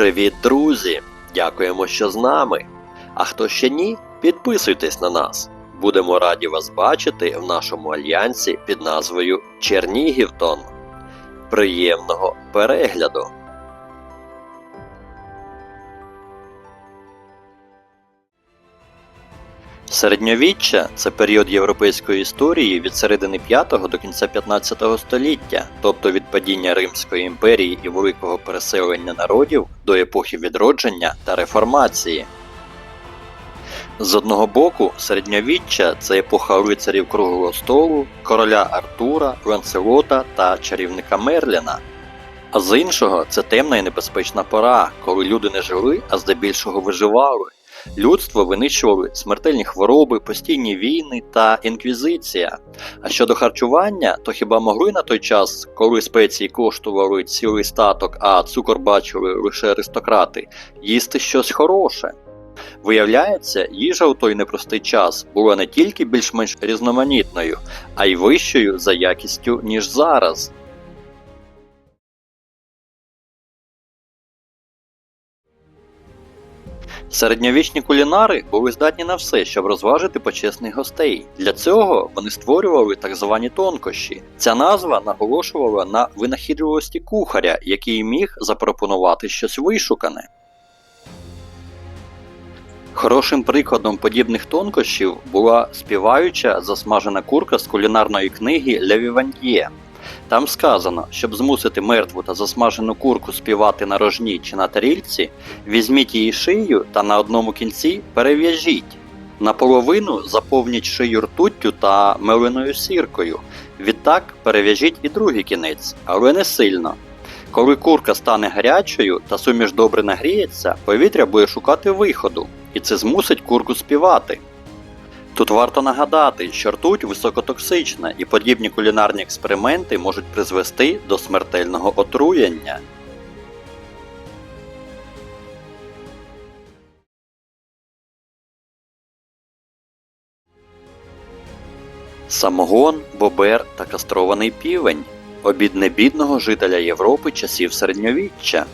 Привіт, друзі! Дякуємо, що з нами. А хто ще ні, підписуйтесь на нас. Будемо раді вас бачити в нашому альянсі під назвою Чернігівтон. Приємного перегляду! Середньовіччя це період європейської історії від середини 5 до кінця 15 століття, тобто від падіння Римської імперії і великого переселення народів до епохи відродження та реформації. З одного боку, середньовіччя це епоха рицарів круглого столу, короля Артура, Ланселота та чарівника Мерліна. А з іншого, це темна і небезпечна пора, коли люди не жили, а здебільшого виживали. Людство винищували смертельні хвороби, постійні війни та інквізиція. А щодо харчування, то хіба могли на той час, коли спеції коштували цілий статок, а цукор бачили лише аристократи, їсти щось хороше? Виявляється, їжа у той непростий час була не тільки більш-менш різноманітною, а й вищою за якістю, ніж зараз. Середньовічні кулінари були здатні на все, щоб розважити почесних гостей. Для цього вони створювали так звані тонкощі. Ця назва наголошувала на винахідливості кухаря, який міг запропонувати щось вишукане. Хорошим прикладом подібних тонкощів була співаюча засмажена курка з кулінарної книги Ле Вівантьє. Там сказано, щоб змусити мертву та засмажену курку співати на рожні чи на тарільці, візьміть її шию та на одному кінці перев'яжіть. Наполовину заповніть шию ртуттю та меленою сіркою. Відтак перев'яжіть і другий кінець, але не сильно. Коли курка стане гарячою та суміш добре нагріється, повітря буде шукати виходу, і це змусить курку співати. Тут варто нагадати, що ртуть високотоксична і подібні кулінарні експерименти можуть призвести до смертельного отруєння. Самогон, бобер та кастрований півень обід небідного жителя Європи часів середньовіччя.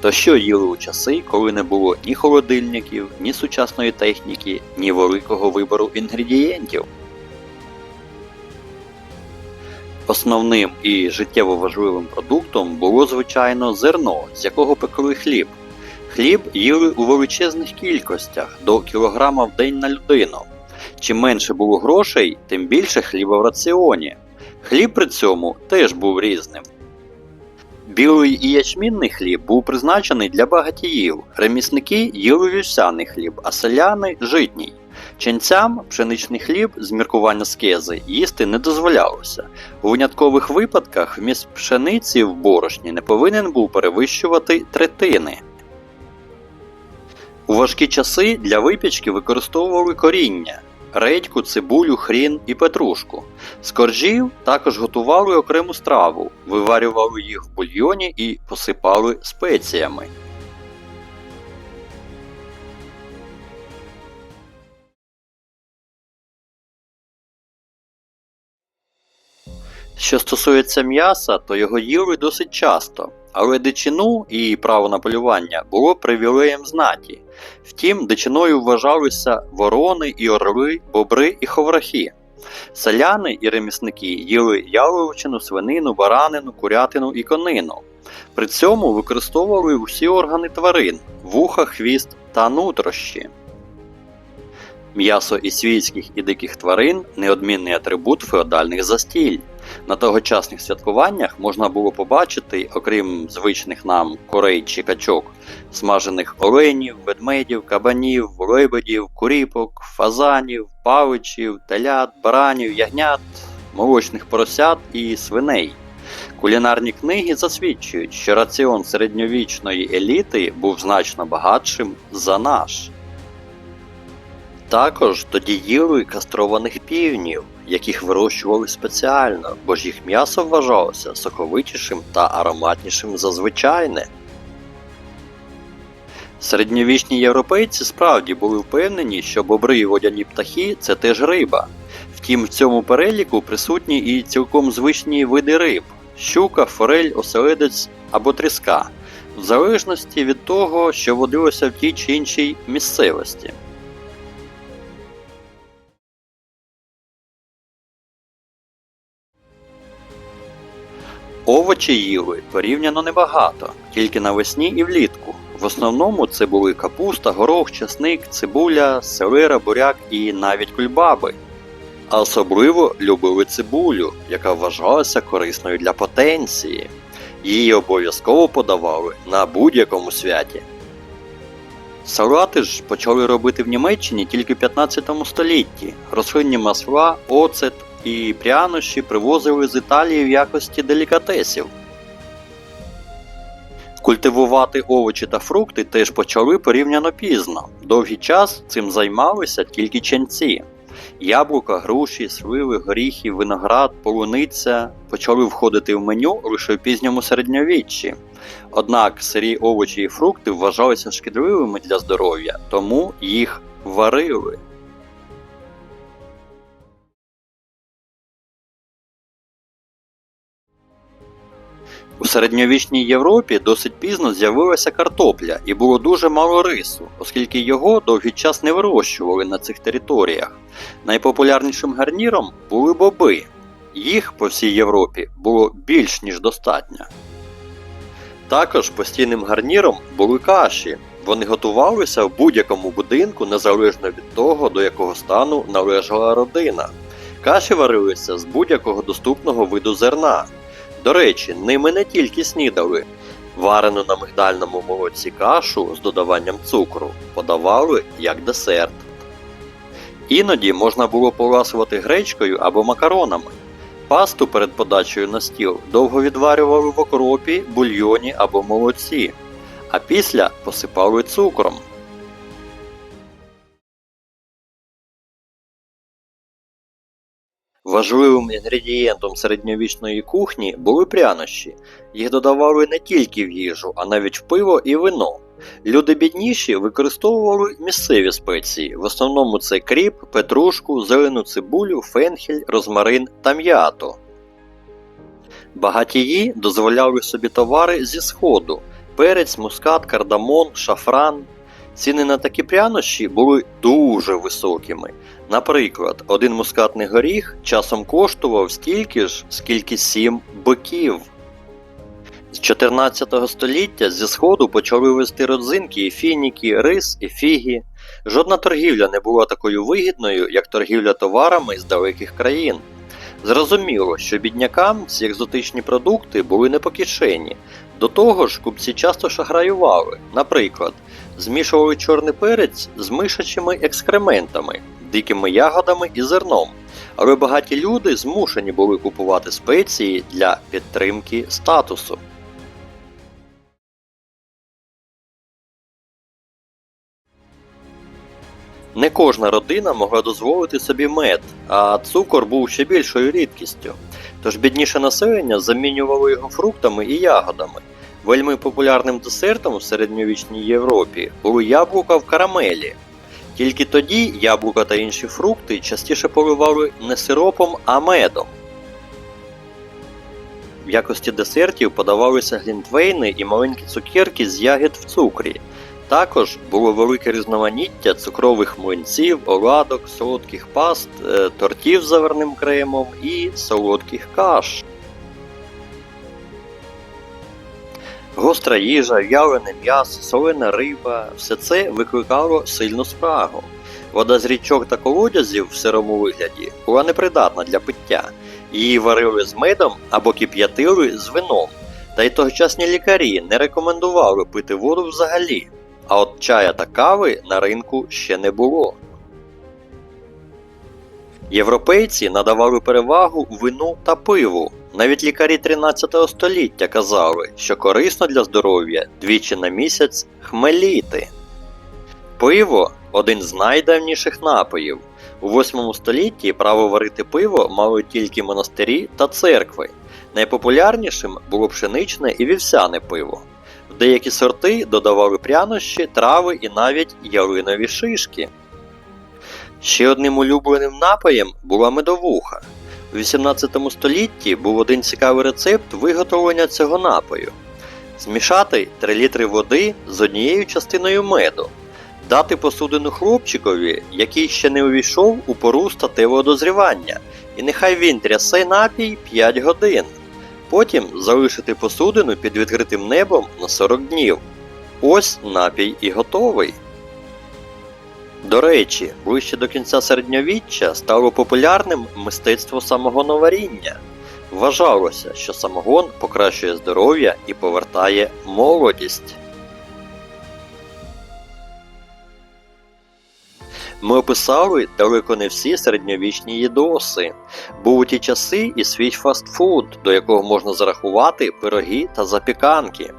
То що їли у часи, коли не було ні холодильників, ні сучасної техніки, ні великого вибору інгредієнтів. Основним і життєво важливим продуктом було звичайно зерно, з якого пекли хліб. Хліб їли у величезних кількостях до кілограма в день на людину. Чим менше було грошей, тим більше хліба в раціоні. Хліб при цьому теж був різним. Білий і ячмінний хліб був призначений для багатіїв. Ремісники їли хліб, а селяни житній. Ченцям пшеничний хліб з міркування скези їсти не дозволялося. У виняткових випадках вміст пшениці в борошні не повинен був перевищувати третини. У важкі часи для випічки використовували коріння, редьку, цибулю, хрін і петрушку. З коржів також готували окрему страву, виварювали їх в бульйоні і посипали спеціями. Що стосується м'яса, то його їли досить часто, але дичину і право на полювання було привілеєм знаті. Втім, дичиною вважалися ворони і орли, бобри і ховрахи. Селяни і ремісники їли яловичину, свинину, баранину, курятину і конину. При цьому використовували усі органи тварин вуха, хвіст та нутрощі. М'ясо і свійських і диких тварин неодмінний атрибут феодальних застіль. На тогочасних святкуваннях можна було побачити, окрім звичних нам корей чи качок, смажених оленів, ведмедів, кабанів, лебедів, куріпок, фазанів, павичів, телят, баранів, ягнят, молочних поросят і свиней. Кулінарні книги засвідчують, що раціон середньовічної еліти був значно багатшим за наш. Також тоді їли кастрованих півнів, яких вирощували спеціально, бо ж їх м'ясо вважалося соковитішим та ароматнішим за звичайне. Середньовічні європейці справді були впевнені, що бобри і водяні птахи це теж риба. Втім, в цьому переліку присутні і цілком звичні види риб щука, форель, оселедець або тріска. в залежності від того, що водилося в тій чи іншій місцевості. Овочі їли порівняно небагато, тільки навесні і влітку. В основному це були капуста, горох, часник, цибуля, селера, буряк і навіть кульбаби. А особливо любили цибулю, яка вважалася корисною для потенції. Її обов'язково подавали на будь-якому святі. Салати ж почали робити в Німеччині тільки в 15 столітті. Рослинні масла, оцет і прянощі привозили з Італії в якості делікатесів. Культивувати овочі та фрукти теж почали порівняно пізно. Довгий час цим займалися тільки ченці. Яблука, груші, сливи, горіхи, виноград, полуниця почали входити в меню лише в пізньому середньовіччі. Однак сирі овочі і фрукти вважалися шкідливими для здоров'я, тому їх варили. У середньовічній Європі досить пізно з'явилася картопля і було дуже мало рису, оскільки його довгий час не вирощували на цих територіях. Найпопулярнішим гарніром були боби. Їх по всій Європі було більш ніж достатньо. Також постійним гарніром були каші. Вони готувалися в будь-якому будинку незалежно від того, до якого стану належала родина. Каші варилися з будь-якого доступного виду зерна. До речі, ними не тільки снідали. Варену на мигдальному молоці кашу з додаванням цукру подавали як десерт. Іноді можна було поласувати гречкою або макаронами. Пасту перед подачею на стіл довго відварювали в окропі, бульйоні або молоці, а після посипали цукром. Важливим інгредієнтом середньовічної кухні були прянощі. Їх додавали не тільки в їжу, а навіть в пиво і вино. Люди бідніші використовували місцеві спеції. В основному це кріп, петрушку, зелену цибулю, фенхель, розмарин та м'ято. Багатії дозволяли собі товари зі сходу: перець, мускат, кардамон, шафран. Ціни на такі прянощі були дуже високими. Наприклад, один мускатний горіх часом коштував стільки ж, скільки сім биків. З 14 століття зі сходу почали вести родзинки і фініки, рис і фіги. Жодна торгівля не була такою вигідною, як торгівля товарами з далеких країн. Зрозуміло, що біднякам ці екзотичні продукти були не по кишені. До того ж, купці часто шахраювали, наприклад, змішували чорний перець з мишачими екскрементами, дикими ягодами і зерном. Але багаті люди змушені були купувати спеції для підтримки статусу. Не кожна родина могла дозволити собі мед, а цукор був ще більшою рідкістю. Тож бідніше населення замінювало його фруктами і ягодами. Вельми популярним десертом в середньовічній Європі були яблука в карамелі. Тільки тоді яблука та інші фрукти частіше поливали не сиропом, а медом. В якості десертів подавалися глінтвейни і маленькі цукерки з ягід в цукрі. Також було велике різноманіття цукрових млинців, оладок, солодких паст, е, тортів з заварним кремом і солодких каш. Гостра їжа, в'ялене м'ясо, солена риба все це викликало сильну спрагу. Вода з річок та колодязів в сирому вигляді була непридатна для пиття. Її варили з медом або кип'ятили з вином. Та й тогочасні лікарі не рекомендували пити воду взагалі. А от чая та кави на ринку ще не було. Європейці надавали перевагу вину та пиву. Навіть лікарі 13 століття казали, що корисно для здоров'я двічі на місяць хмеліти. Пиво один з найдавніших напоїв. У 8 столітті право варити пиво мали тільки монастирі та церкви. Найпопулярнішим було пшеничне і вівсяне пиво. Деякі сорти додавали прянощі, трави і навіть ялинові шишки. Ще одним улюбленим напоєм була медовуха. У 18 столітті був один цікавий рецепт виготовлення цього напою. Змішати 3 літри води з однією частиною меду. Дати посудину хлопчикові, який ще не увійшов у пору статевого дозрівання, і нехай він трясе напій 5 годин. Потім залишити посудину під відкритим небом на 40 днів. Ось напій і готовий. До речі, ближче до кінця середньовіччя стало популярним мистецтво самогоноваріння. Вважалося, що самогон покращує здоров'я і повертає молодість. Ми описали далеко не всі середньовічні їдоси. Був у ті часи і свій фастфуд, до якого можна зарахувати пироги та запіканки.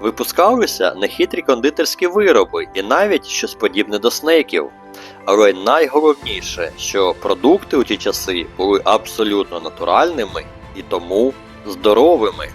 Випускалися нехитрі кондитерські вироби і навіть щось подібне до снеків. Але найголовніше, що продукти у ті часи були абсолютно натуральними і тому здоровими.